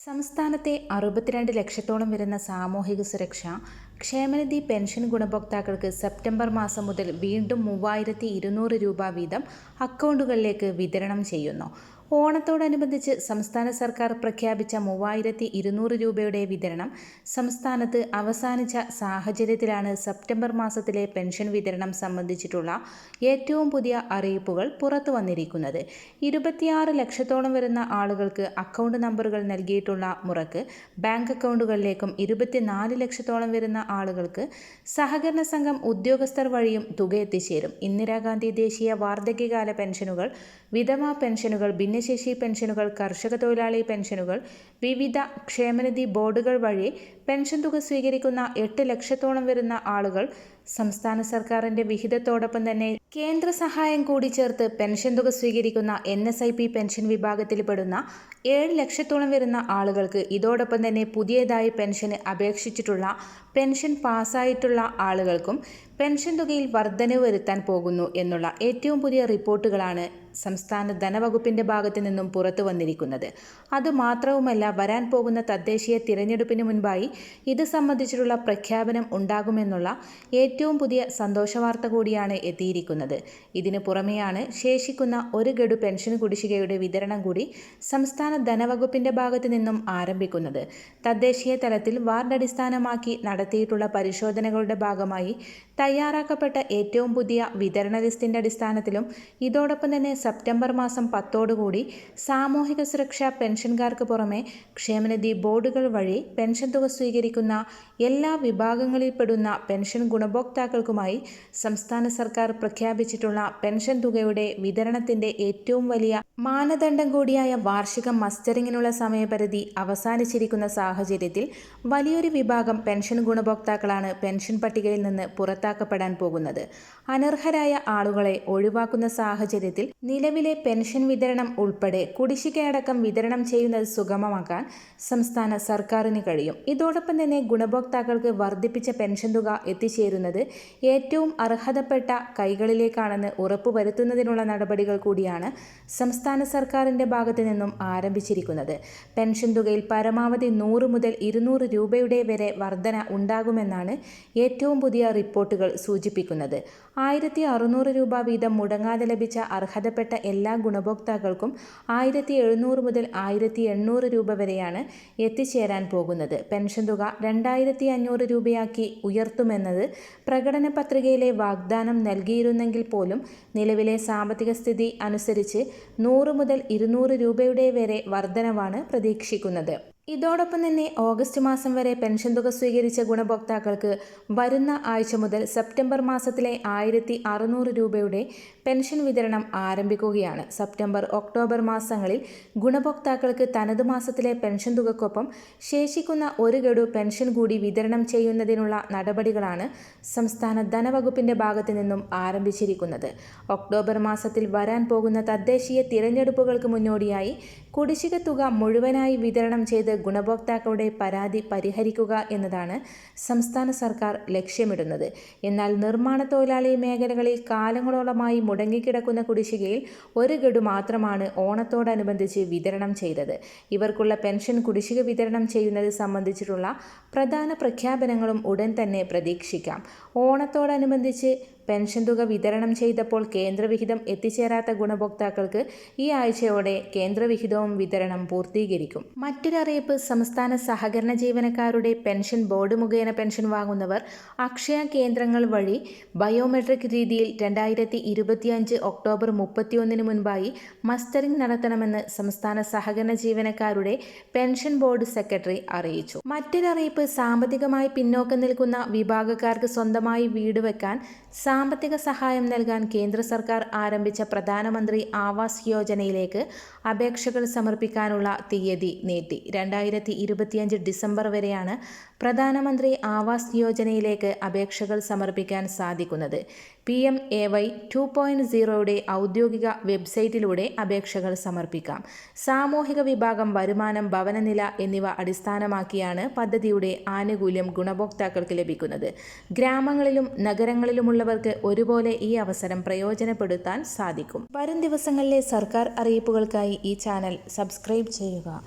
സംസ്ഥാനത്തെ അറുപത്തിരണ്ട് ലക്ഷത്തോളം വരുന്ന സാമൂഹിക സുരക്ഷ ക്ഷേമനിധി പെൻഷൻ ഗുണഭോക്താക്കൾക്ക് സെപ്റ്റംബർ മാസം മുതൽ വീണ്ടും മൂവായിരത്തി ഇരുന്നൂറ് രൂപ വീതം അക്കൗണ്ടുകളിലേക്ക് വിതരണം ചെയ്യുന്നു. ഓണത്തോടനുബന്ധിച്ച് സംസ്ഥാന സർക്കാർ പ്രഖ്യാപിച്ച മൂവായിരത്തി ഇരുന്നൂറ് രൂപയുടെ വിതരണം സംസ്ഥാനത്ത് അവസാനിച്ച സാഹചര്യത്തിലാണ് സെപ്റ്റംബർ മാസത്തിലെ പെൻഷൻ വിതരണം സംബന്ധിച്ചിട്ടുള്ള ഏറ്റവും പുതിയ അറിയിപ്പുകൾ പുറത്തു വന്നിരിക്കുന്നത്. ഇരുപത്തിയാറ് ലക്ഷത്തോളം വരുന്ന ആളുകൾക്ക് അക്കൗണ്ട് നമ്പറുകൾ നൽകിയിട്ടുള്ള മുറക്ക് ബാങ്ക് അക്കൗണ്ടുകളിലേക്കും ഇരുപത്തിനാല് ലക്ഷത്തോളം വരുന്ന ആളുകൾക്ക് സഹകരണ സംഘം ഉദ്യോഗസ്ഥർ വഴിയും തുക എത്തിച്ചേരും. ഇന്ദിരാഗാന്ധി ദേശീയ വാർദ്ധക്യകാല പെൻഷനുകൾ വിധവാ പെൻഷനുകൾ ഭിന്നശേഷി പെൻഷനുകൾ കർഷക തൊഴിലാളി പെൻഷനുകൾ വിവിധ ക്ഷേമനിധി ബോർഡുകൾ വഴി പെൻഷൻ തുക സ്വീകരിക്കുന്ന എട്ട് ലക്ഷത്തോളം വരുന്ന ആളുകൾ സംസ്ഥാന സർക്കാരിന്റെ വിഹിതത്തോടൊപ്പം തന്നെ കേന്ദ്ര സഹായം കൂടി ചേർത്ത് പെൻഷൻ തുക സ്വീകരിക്കുന്ന N S I P pension വിഭാഗത്തിൽപ്പെടുന്ന ഏഴ് ലക്ഷത്തോളം വരുന്ന ആളുകൾക്ക് ഇതോടൊപ്പം തന്നെ പുതിയതായി പെൻഷന് അപേക്ഷിച്ചിട്ടുള്ള പെൻഷൻ പാസ്സായിട്ടുള്ള ആളുകൾക്കും പെൻഷൻ തുകയിൽ വർധനവ് വരുത്താൻ പോകുന്നു എന്നുള്ള ഏറ്റവും പുതിയ റിപ്പോർട്ടുകളാണ് സംസ്ഥാന ധനവകുപ്പിന്റെ ഭാഗത്തു നിന്നും പുറത്തു വന്നിരിക്കുന്നത്. അതുമാത്രവുമല്ല വരാൻ പോകുന്ന തദ്ദേശീയ തിരഞ്ഞെടുപ്പിന് മുൻപായി ഇത് സംബന്ധിച്ചിട്ടുള്ള പ്രഖ്യാപനം ഉണ്ടാകുമെന്നുള്ള ഏറ്റവും പുതിയ സന്തോഷവാർത്ത കൂടിയാണ് എത്തിയിരിക്കുന്നത്. ഇതിനു പുറമെയാണ് ശേഷിക്കുന്ന ഒരു ഗഡു പെൻഷൻ കുടിശ്ശികയുടെ വിതരണം കൂടി സംസ്ഥാന ധനവകുപ്പിന്റെ ഭാഗത്തു നിന്നും ആരംഭിക്കുന്നത്. തദ്ദേശീയ തലത്തിൽ വാർഡ് അടിസ്ഥാനമാക്കി നടത്തിയിട്ടുള്ള പരിശോധനകളുടെ ഭാഗമായി തയ്യാറാക്കപ്പെട്ട ഏറ്റവും പുതിയ വിതരണ ലിസ്റ്റിന്റെ അടിസ്ഥാനത്തിലും ഇതോടൊപ്പം തന്നെ സെപ്റ്റംബർ മാസം പത്തോടുകൂടി സാമൂഹിക സുരക്ഷാ പെൻഷൻകാർക്ക് പുറമെ ക്ഷേമനിധി ബോർഡുകൾ വഴി പെൻഷൻ തുക സ്വീകരിക്കുന്ന എല്ലാ വിഭാഗങ്ങളിൽപ്പെടുന്ന പെൻഷൻ ഗുണഭോക്താക്കൾക്കുമായി സംസ്ഥാന സർക്കാർ പ്രഖ്യാപിച്ചിട്ടുള്ള പെൻഷൻ തുകയുടെ വിതരണത്തിന്റെ ഏറ്റവും വലിയ മാനദണ്ഡം കൂടിയായ വാർഷിക മസ്റ്ററിങ്ങിനുള്ള സമയപരിധി അവസാനിച്ചിരിക്കുന്ന സാഹചര്യത്തിൽ വലിയൊരു വിഭാഗം പെൻഷൻ ഗുണഭോക്താക്കളാണ് പെൻഷൻ പട്ടികയിൽ നിന്ന് പുറത്താക്കപ്പെടാൻ പോകുന്നത്. അനർഹരായ ആളുകളെ ഒഴിവാക്കുന്ന സാഹചര്യത്തിൽ നിലവിലെ പെൻഷൻ വിതരണം ഉൾപ്പെടെ കുടിശ്ശികയടക്കം വിതരണം ചെയ്യുന്നത് സുഗമമാക്കാൻ സംസ്ഥാന സർക്കാരിന് കഴിയും. ഇതോടൊപ്പം തന്നെ ഗുണഭോക്താക്കൾക്ക് വർദ്ധിപ്പിച്ച പെൻഷൻ തുക എത്തിച്ചേരുന്നത് ഏറ്റവും അർഹതപ്പെട്ട കൈകളിലേക്കാണെന്ന് ഉറപ്പുവരുത്തുന്നതിനുള്ള നടപടികൾ കൂടിയാണ് സംസ്ഥാന സർക്കാരിന്റെ ഭാഗത്തു നിന്നും ആരംഭിച്ചിരിക്കുന്നത്. പെൻഷൻ തുകയിൽ പരമാവധി നൂറ് മുതൽ ഇരുന്നൂറ് രൂപയുടെ വരെ വർധന ഉണ്ടാകുമെന്നാണ് ഏറ്റവും പുതിയ റിപ്പോർട്ടുകൾ സൂചിപ്പിക്കുന്നത്. ആയിരത്തി അറുന്നൂറ് രൂപ വീതം മുടങ്ങാതെ ലഭിച്ച അർഹതപ്പെട്ട എല്ലാ ഗുണഭോക്താക്കൾക്കും ആയിരത്തി എഴുന്നൂറ് മുതൽ ആയിരത്തി എണ്ണൂറ് രൂപ വരെയാണ് എത്തിച്ചേരാൻ പോകുന്നത്. പെൻഷൻ തുക രണ്ടായിരത്തി അഞ്ഞൂറ് രൂപയാക്കി ഉയർത്തുമെന്നത് പ്രകടന പത്രികയിലെ വാഗ്ദാനം നൽകിയിരുന്നെങ്കിൽ പോലും നിലവിലെ സാമ്പത്തിക സ്ഥിതി അനുസരിച്ച് നൂറ് മുതൽ ഇരുന്നൂറ് രൂപയുടെ വരെ വർധനവാണ് പ്രതീക്ഷിക്കുന്നത്. ഇതോടൊപ്പം തന്നെ ഓഗസ്റ്റ് മാസം വരെ പെൻഷൻ തുക സ്വീകരിച്ച ഗുണഭോക്താക്കൾക്ക് വരുന്ന ആഴ്ച മുതൽ സെപ്റ്റംബർ മാസത്തിലെ ആയിരത്തി അറുന്നൂറ് രൂപയുടെ പെൻഷൻ വിതരണം ആരംഭിക്കുകയാണ്. സെപ്റ്റംബർ ഒക്ടോബർ മാസങ്ങളിൽ ഗുണഭോക്താക്കൾക്ക് തനത് മാസത്തിലെ പെൻഷൻ തുകക്കൊപ്പം ശേഷിക്കുന്ന ഒരു ഗഡു പെൻഷൻ കൂടി വിതരണം ചെയ്യുന്നതിനുള്ള നടപടികളാണ് സംസ്ഥാന ധനവകുപ്പിന്റെ ഭാഗത്തു നിന്നും ആരംഭിച്ചിരിക്കുന്നത്. ഒക്ടോബർ മാസത്തിൽ വരാൻ പോകുന്ന തദ്ദേശീയ തിരഞ്ഞെടുപ്പുകൾക്ക് മുന്നോടിയായി കുടിശ്ശിക തുക മുഴുവനായി വിതരണം ചെയ്ത് ഗുണഭോക്താക്കളുടെ പരാതി പരിഹരിക്കുക എന്നതാണ് സംസ്ഥാന സർക്കാർ ലക്ഷ്യമിടുന്നത്. എന്നാൽ നിർമ്മാണ തൊഴിലാളി മേഖലകളിൽ കാലങ്ങളോളമായി മുടങ്ങിക്കിടക്കുന്ന കുടിശ്ശികയിൽ ഒരു ഗഡു മാത്രമാണ് ഓണത്തോടനുബന്ധിച്ച് വിതരണം ചെയ്തത്. ഇവർക്കുള്ള പെൻഷൻ കുടിശ്ശിക വിതരണം ചെയ്യുന്നത് സംബന്ധിച്ചിട്ടുള്ള പ്രധാന പ്രഖ്യാപനങ്ങളും ഉടൻ തന്നെ പ്രതീക്ഷിക്കാം. ഓണത്തോടനുബന്ധിച്ച് പെൻഷൻ തുക വിതരണം ചെയ്തപ്പോൾ കേന്ദ്രവിഹിതം എത്തിച്ചേരാത്ത ഗുണഭോക്താക്കൾക്ക് ഈ ആഴ്ചയോടെ കേന്ദ്രവിഹിതവും വിതരണം പൂർത്തീകരിക്കും. മറ്റൊരറിയിപ്പ് സംസ്ഥാന സഹകരണ ജീവനക്കാരുടെ പെൻഷൻ ബോർഡ് മുഖേന പെൻഷൻ വാങ്ങുന്നവർ അക്ഷയ കേന്ദ്രങ്ങൾ വഴി ബയോമെട്രിക് രീതിയിൽ രണ്ടായിരത്തി ഇരുപത്തിയഞ്ച് ഒക്ടോബർ മുപ്പത്തിയൊന്നിന് മുൻപായി മസ്റ്ററിംഗ് നടത്തണമെന്ന് സംസ്ഥാന സഹകരണ ജീവനക്കാരുടെ പെൻഷൻ ബോർഡ് സെക്രട്ടറി അറിയിച്ചു. മറ്റൊരറിയിപ്പ് സാമ്പത്തികമായി പിന്നോക്കം നിൽക്കുന്ന വിഭാഗക്കാർക്ക് സ്വന്തമായി വീട് വെക്കാൻ സാമ്പത്തിക സഹായം നൽകാൻ കേന്ദ്ര സർക്കാർ ആരംഭിച്ച പ്രധാനമന്ത്രി ആവാസ് യോജനയിലേക്ക് അപേക്ഷകൾ സമർപ്പിക്കാനുള്ള തീയതി നീട്ടി. രണ്ടായിരത്തി ഇരുപത്തിയഞ്ച് ഡിസംബർ വരെയാണ് പ്രധാനമന്ത്രി ആവാസ് യോജനയിലേക്ക് അപേക്ഷകൾ സമർപ്പിക്കാൻ സാധിക്കുന്നത്. P M A Y two point സീറോയുടെ ഔദ്യോഗിക വെബ്സൈറ്റിലൂടെ അപേക്ഷകൾ സമർപ്പിക്കാം. സാമൂഹിക വിഭാഗം വരുമാനം ഭവനനില എന്നിവ അടിസ്ഥാനമാക്കിയാണ് പദ്ധതിയുടെ ആനുകൂല്യം ഗുണഭോക്താക്കൾക്ക് ലഭിക്കുന്നത്. ഗ്രാമങ്ങളിലും നഗരങ്ങളിലുമുള്ളവർക്ക് ഒരുപോലെ ഈ അവസരം പ്രയോജനപ്പെടുത്താൻ സാധിക്കും. വരും ദിവസങ്ങളിലെ സർക്കാർ അറിയിപ്പുകൾക്കായി ഈ ചാനൽ സബ്സ്ക്രൈബ് ചെയ്യുക.